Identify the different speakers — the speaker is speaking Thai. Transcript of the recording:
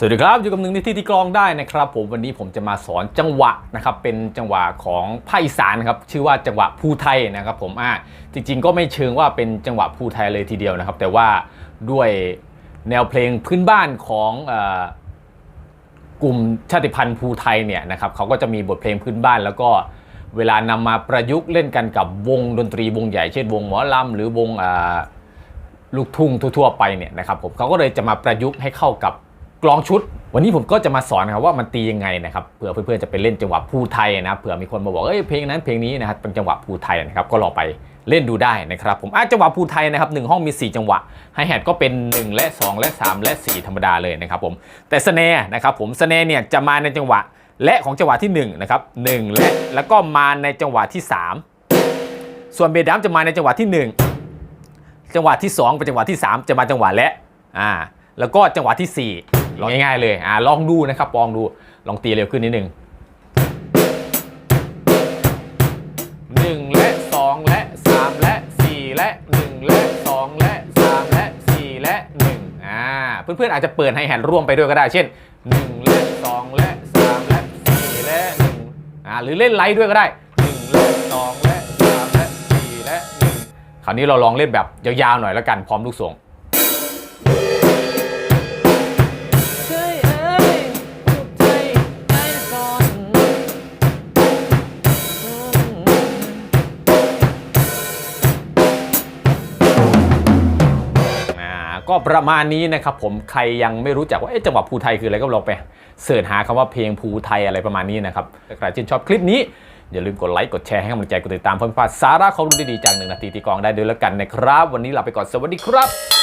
Speaker 1: สวัสดีครับ อยู่กับหนึ่งในที่ที่กลองได้นะครับผมวันนี้ผมจะมาสอนจังหวะนะครับเป็นจังหวะของภาคอีสานครับชื่อว่าจังหวะภูไทยนะครับผมอ่าจริง ๆ ก็ไม่เชิงว่าเป็นจังหวะภูไทยเลยทีเดียวนะครับ แต่ว่าด้วยแนวเพลงพื้นบ้านของอกลุ่มชาติพันธุ์ภูไทยเนี่ยนะครับเขาก็จะมีบทเพลงพื้นบ้าน แล้วก็เวลานำมาประยุกต์เล่นกันกับวงดนตรีวงใหญ่เช่นวงหมอลำหรือวงลูกทุ่งทั่วๆไปเนี่ยนะครับผมเขาก็เลยจะมาประยุกต์ให้เข้ากับ กลองชุด วันนี้ผมก็จะมาสอนนะครับว่ามันตียังไงนะครับเผื่อเพื่อนๆจะไปเล่นจังหวะภูไทยนะเผื่อมีคนมาบอกเอ้ยเพลงนั้นเพลงนี้นะครับเป็นจังหวะภูไทยนะครับก็ลองไปเล่นดูได้นะครับผมอะจังหวะภูไทยนะครับหนึ่งห้องมี 4 จังหวะไฮแฮทก็เป็น 1 และ 2 และ 3 และ 4 ธรรมดาเลยนะครับผมแต่สเนร์นะครับผมสเนร์เนี่ยจะมาในจังหวะและของจังหวะที่1นะครับหนึ่งและแล้วก็มาในจังหวะที่ 3 ส่วนเบดัมจะมาในจังหวะที่ 1 จังหวะที่2เป็นจังหวะที่ 3 จะมาจังหวะและอ่าแล้วก็จังหวะที่ 4 ลองง่ายๆเลยอ่าลองดูนะครับลองดูลองตีเร็วขึ้นนิดนึงหนึ่งและสองและสามและสี่และหนึ่งและสองและสามและสี่และหนึ่งอ่าเพื่อนๆอาจจะเปิดไฮแฮทร่วมไปด้วยก็ได้ เช่นหนึ่งและสองและสามและสี่และหนึ่งอ่าหรือเล่นไลท์ด้วยก็ได้หนึ่งและสองและสามและสี่และหนึ่งคราวนี้เราลองเล่นแบบยาวๆหน่อยแล้วกันพร้อมลูกส่ง
Speaker 2: ก็
Speaker 1: ประมาณนี้นะครับผมใครยังไม่รู้จักว่าจังหวะภูไทยคืออะไรก็ลองไปเสิร์ชหาคำว่าเพลงภูไทยอะไรประมาณนี้นะครับถ้าใครชื่นชอบคลิปนี้อย่าลืมกดไลค์กดแชร์ให้กำลังใจกดติดตามเพื่อนๆสาระความรู้ดีๆจากหนึ่งนาทีตีกองได้ด้วยแล้วกันนะครับ วันนี้ลาไปก่อนสวัสดีครับ